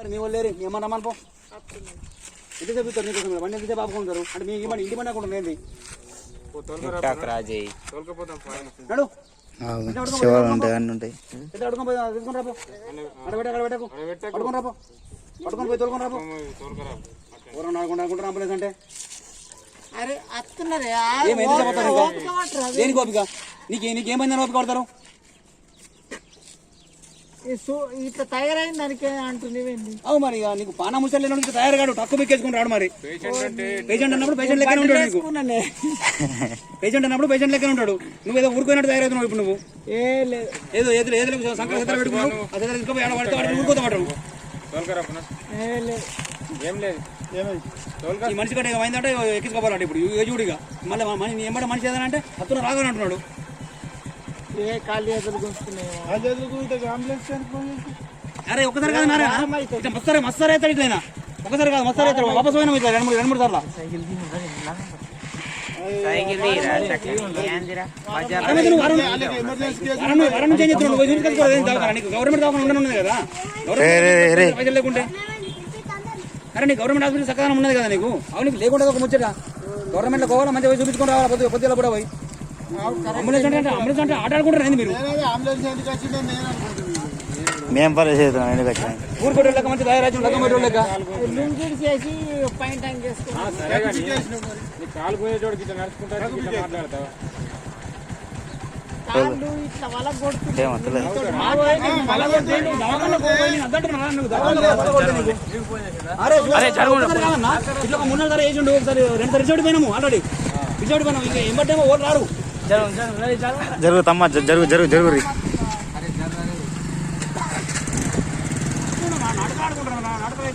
మరి మీ వాళ్ళు లేరు. ఏమన్నా మనపో ఎంత చెప్తారు నీకోసం బండి ఎంత సేపు ఆపుకుంటారు అంటే మీ ఇవ్వండి ఇంటి బండి అక్కడ ఏంది? రాజయ్ నడు. శివాలు ఉంటాయి అన్నీ ఉంటాయి ఎంత అడుగుని పోయి తీసుకుని రాపో అక్కడ పెట్టకు. అక్కడ. పెట్టకు పట్టుకొని రాపో పట్టుకొని పోయి తోలుకొని రాపో ఎవరన్నా ఆడుకుంటా అనుకుంటారు అంబులెన్స్ అంటే? అరే అత్తున్నారే ఏం ఓపిక? నీకు నీకేమైందని ఓపిక పడతారు? ఇట్లా తయారైన దానికి అంటున్నావేంది అవు మరి ఇక నీకు పానా ముసలి లేనోడికి తయారు కాడు తక్కువ ఎక్కేసుకుని రాడు మరి. పేషెంట్ అన్నప్పుడు పేషెంట్ లెక్కనే ఉంటాడు నీకు. పేషెంట్ అన్నప్పుడు పేషెంట్ లెక్కనే ఉంటాడు. నువ్వు ఏదో తయారవుతున్నావు ఇప్పుడు నువ్వు. ఏ లేదు ఏదో ఏదో ఏదో సంకర సిద్ధలు పెట్టుకున్నావు. అదే తీసుకుపోయి ఆడ పడితే వాడిని ఊరుకోతా పడరు ఏ లేదు ఏం లేదు. ఈ మనిషి కంటే ఏమైందంటే ఎక్కించుకోవాలంటే ఇప్పుడు. ఇక. మళ్ళీ మనిషి ఎంబడ మనిషి ఏదైనా అంటే అతను రాగానే అంటున్నాడు. ఏ కాళ్ళు చేతులు గుంజుకున్నాయి అరే ఒకసారి కాదు నారా ఇట్లా మస్తారే మస్తారే అవుతాడు ఇట్లయినా. ఒకసారి కాదు మస్తారే అవుతాడు వాపస్ పోయినా ఇట్లా రెండు మూడు రెండు మూడు సార్లు. సైకిల్ గవర్నమెంట్ దవాఖానా ఉండనే ఉన్నది కదా. గవర్నమెంట్ పైసలు లేకుంటే. అరే నీ గవర్నమెంట్ హాస్పిటల్ చక్కగా ఉన్నది కదా నీకు? అవును నీకు లేకుండా ఒక ముచ్చట. గవర్నమెంట్లో పోవాలా? మంచిగా పోయి చూపించుకొని రావాలా? పొద్దు పొద్దులో కూడా పోయి. అంబులెన్స్ అంటే అంబులెన్స్ అంటే ఆట ఆడుకుంటారు మీరు? మేము పని చేస్తున్నాం ఎందుకు వచ్చినాయి లెక్క మంచి లెక్క మరి లెక్క లుంగిడి చేసి పైన ట్యాంక్ చేసుకున్నాం కాలు పోయేటోడికి ఇట్లా నడుచుకుంటా ఇట్లా మాట్లాడతావా? అరే ఇట్లా ఒక మూడు సారి వేసిండు ఒకసారి రెండు సారి రిజర్వ్ పోయినాము ఆల్రెడీ. రిజర్వ్ పోయినాము ఇంకా ఏమంటేమో ఓట్లు రారు. జరుగు తమ్మ జరుగు. జరుగు జరుగు రీ